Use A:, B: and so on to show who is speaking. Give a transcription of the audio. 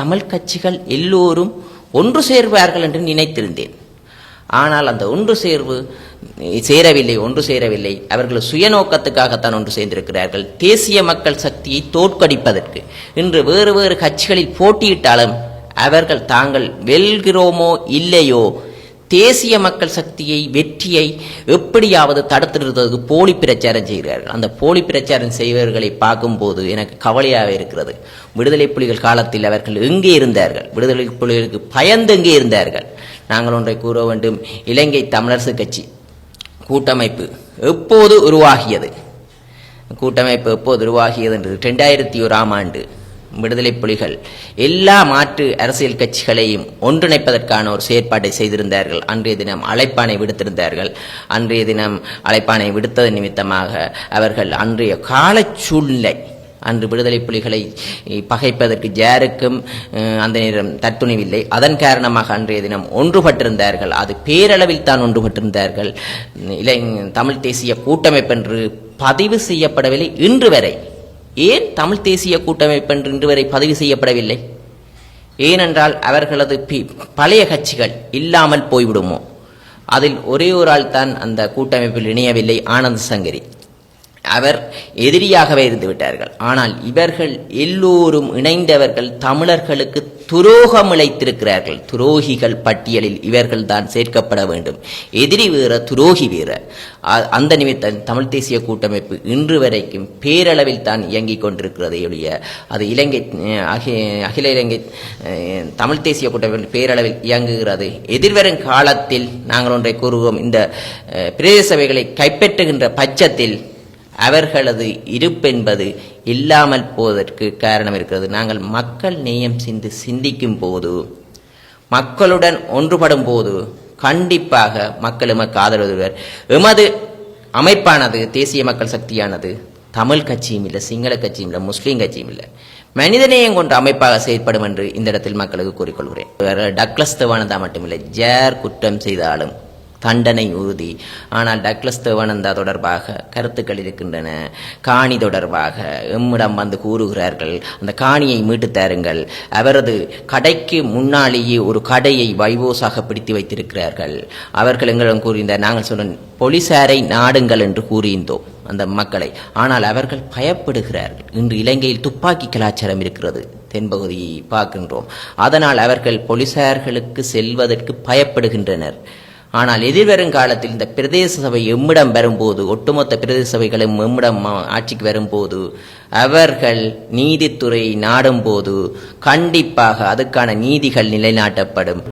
A: தமிழ் கட்சிகள் எல்லோரும் ஒன்று சேர்வார்கள் என்று நினைத்திருந்தேன். ஆனால் அந்த ஒன்று சேர்வு சேரவில்லை ஒன்று சேரவில்லை. அவர்கள் சுயநோக்கத்துக்காகத்தான் ஒன்று சேர்ந்திருக்கிறார்கள். தேசிய மக்கள் சக்தியை தோற்கடிப்பதற்கு. இன்று வேறு வேறு கட்சிகளில் போட்டியிட்டாலும் அவர்கள் தாங்கள் வெல்கிறோமோ இல்லையோ தேசிய மக்கள் சக்தியை வெற்றியை எப்படியாவது தடுத்துடுறதுக்கு போலி பிரச்சாரம் செய்கிறார்கள் அந்த போலி பிரச்சாரம் செய்வர்களை பார்க்கும்போது எனக்கு கவலையாக இருக்கிறது. விடுதலை புலிகள் காலத்தில் அவர்கள் எங்கே இருந்தார்கள்? விடுதலை புலிகளுக்கு பயந்து எங்கே இருந்தார்கள்? நாங்கள் ஒன்றை கூற வேண்டும். இலங்கை தமிழரசு கட்சி கூட்டமைப்பு எப்போது உருவாகியது? கூட்டமைப்பு எப்போது உருவாகியது? என்று ரெண்டாயிரத்தி ஓராம் ஆண்டு விடுதலை புலிகள். எல்லா மாற்று அரசியல் கட்சிகளையும் ஒன்றிணைப்பதற்கான ஒரு செயற்பாட்டை செய்திருந்தார்கள். அன்றைய தினம் அழைப்பானை விடுத்திருந்தார்கள். அன்றைய தினம் அழைப்பானை விடுத்தது நிமித்தமாக அவர்கள் அன்றைய கால சூழ்நிலை அன்று விடுதலை புலிகளை பகைப்பதற்கு ஜாருக்கும் அந்த நேரம் தத்துணிவில்லை அதன் காரணமாக அன்றைய தினம் ஒன்றுபட்டிருந்தார்கள். அது பேரளவில் தான் ஒன்றுபட்டிருந்தார்கள். இலை தமிழ் தேசிய கூட்டமைப்பு என்று பதிவு செய்யப்படவில்லை. இன்று வரை ஏன் தமிழ் தேசிய கூட்டமைப்பு என்று இன்று வரை பதிவு செய்யப்படவில்லை? ஏனென்றால் அவர்களது பி- பழைய கட்சிகள் இல்லாமல் போய்விடுமோ? அதில் ஒரே ஒரு ஆள் தான் அந்த கூட்டமைப்பில் இணையவில்லை ஆனந்த் சங்கரி. அவர் எதிரியாகவே இருந்து விட்டார்கள் ஆனால் இவர்கள் எல்லோரும் இணைந்தவர்கள் தமிழர்களுக்கு துரோகம் இழைத்திருக்கிறார்கள். துரோகிகள் பட்டியலில் இவர்கள் தான் சேர்க்கப்பட வேண்டும். எதிரி வீர துரோகி வீரர் அ- அந்த நிமித்தம் தமிழ் தேசிய கூட்டமைப்பு இன்று வரைக்கும் பேரளவில் தான் இயங்கிக் கொண்டிருக்கிறது ஒழிய அது இலங்கை அகில இலங்கை தமிழ் தேசிய கூட்டமைப்பு பேரளவில் இயங்குகிறது. எதிர்வரும் காலத்தில் நாங்கள் ஒன்றை கூறுவோம். இந்த பிரதேச சபைகளை கைப்பற்றுகின்ற பட்சத்தில் அவர்களது இருப்பென்பது இல்லாமல் போவதற்கு காரணம் இருக்கிறது. நாங்கள் மக்கள் நேயம் சிந்து சிந்திக்கும் போது மக்களுடன் ஒன்றுபடும் போது கண்டிப்பாக மக்கள் எமக்கு ஆதரவுவர் எமது அமைப்பானது தேசிய மக்கள் சக்தியானது தமிழ் கட்சியும் இல்லை சிங்கள கட்சியும் இல்லை முஸ்லீம் கட்சியும் இல்லை. மனிதநேயம் கொண்ட அமைப்பாக செயற்படும் என்று இந்த இடத்தில் மக்களுக்கு கூறிக்கொள்கிறேன். டக்ளஸ் தவானதா மட்டுமில்லை ஜேர் குற்றம் செய்தாலும் தண்டனை உறுதி. ஆனால் டக்ளஸ் தேவானந்தா தொடர்பாக கருத்துக்கள் இருக்கின்றன. காணி தொடர்பாக எம்மிடம் வந்து கூறுகிறார்கள் அந்த காணியை மீட்டு தாருங்கள். அவரது கடைக்கு முன்னாலேயே ஒரு கடையை வைவோஸாக பிடித்து வைத்திருக்கிறார்கள். அவர்கள் எங்களிடம் கூறியிருந்தார் நாங்கள் சொன்ன போலீசாரை நாடுங்கள் என்று கூறியிருந்தோம் அந்த மக்களை. ஆனால் அவர்கள் பயப்படுகிறார்கள் இன்று இலங்கையில் துப்பாக்கி கலாச்சாரம் இருக்கிறது தென்பகுதியை பார்க்கின்றோம். அதனால் அவர்கள் போலீசார்களுக்கு செல்வதற்கு பயப்படுகின்றனர். ஆனால் எதிர்வரும் காலத்தில் இந்த பிரதேச சபை எம்மிடம் வரும்போது ஒட்டுமொத்த பிரதேச சபைகளும் எம்மிடம் ஆட்சிக்கு வரும்போது அவர்கள் நீதித்துறையை நாடும்போது கண்டிப்பாக அதுக்கான நீதிகள் நிலைநாட்டப்படும்.